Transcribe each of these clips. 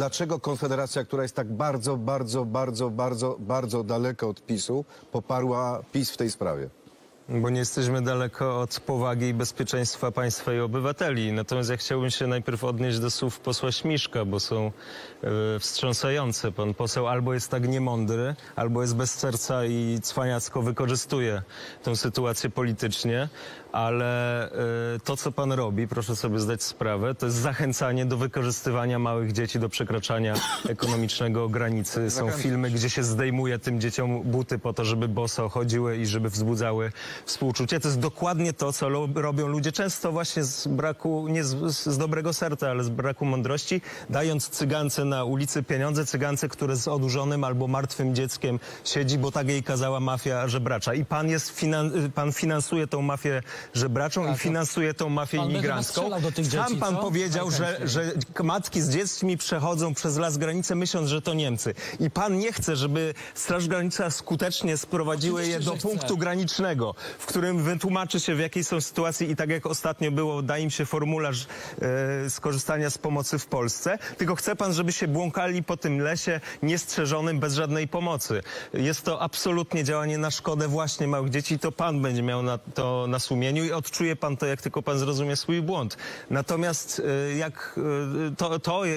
Dlaczego Konfederacja, która jest tak bardzo, bardzo, bardzo, bardzo, bardzo daleko od PiSu, poparła PiS w tej sprawie? Bo nie jesteśmy daleko od powagi i bezpieczeństwa państwa i obywateli. Natomiast ja chciałbym się najpierw odnieść do słów posła Śmiszka, bo są e, wstrząsające. Pan poseł albo jest tak niemądry, albo jest bez serca i cwaniacko wykorzystuje tę sytuację politycznie, ale e, to, co pan robi, proszę sobie zdać sprawę, to jest zachęcanie do wykorzystywania małych dzieci do przekraczania ekonomicznego granicy. Są filmy, gdzie się zdejmuje tym dzieciom buty po to, żeby boso chodziły i żeby wzbudzały współczucie. To jest dokładnie to, co robią ludzie często właśnie z braku, nie z, z dobrego serca, ale z braku mądrości, dając cygance na ulicy pieniądze, cygance, które z odurzonym albo martwym dzieckiem siedzi, bo tak jej kazała mafia żebracza. I pan jest, finan, pan finansuje tą mafię żebraczą i finansuje tą mafię pan imigrancką. do Sam pan co? powiedział, że, że matki z dziećmi przechodzą przez las granicę, myśląc, że to Niemcy. I pan nie chce, żeby Straż Graniczna skutecznie sprowadziły je Oczywiście, do że punktu granicznego, w którym wytłumaczy się, w jakiej są sytuacji i tak jak ostatnio było, da im się formularz e, skorzystania z pomocy w Polsce. Tylko chce pan, żeby się błąkali po tym lesie niestrzeżonym, bez żadnej pomocy. Jest to absolutnie działanie na szkodę właśnie małych dzieci to pan będzie miał na, to na sumieniu i odczuje pan to, jak tylko pan zrozumie swój błąd. Natomiast e, jak e, to, to e,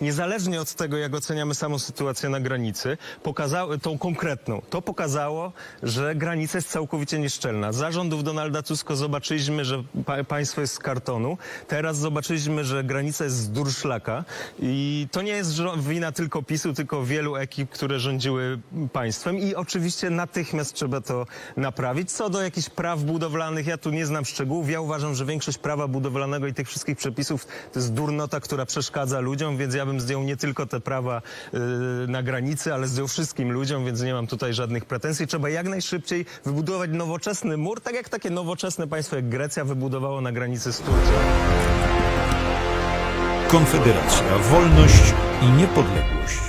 niezależnie od tego, jak oceniamy samą sytuację na granicy, pokazało, tą konkretną, to pokazało, że granica jest całkowicie nieszczelna. Za rządów Donalda Tuska zobaczyliśmy, że pa, państwo jest z kartonu. Teraz zobaczyliśmy, że granica jest z durszlaka i to nie jest wina tylko PiSu, tylko wielu ekip, które rządziły państwem i oczywiście natychmiast trzeba to naprawić. Co do jakichś praw budowlanych, ja tu nie znam szczegółów. Ja uważam, że większość prawa budowlanego i tych wszystkich przepisów to jest durnota, która przeszkadza ludziom, więc ja bym zdjął nie tylko te prawa yy, na granicy, ale zdjął wszystkim ludziom, więc nie mam tutaj żadnych pretensji. Trzeba jak najszybciej wybudować nowoczesny mur, tak jak takie nowoczesne państwo jak Grecja wybudowało na granicy z Turcją. Konfederacja, wolność i niepodległość.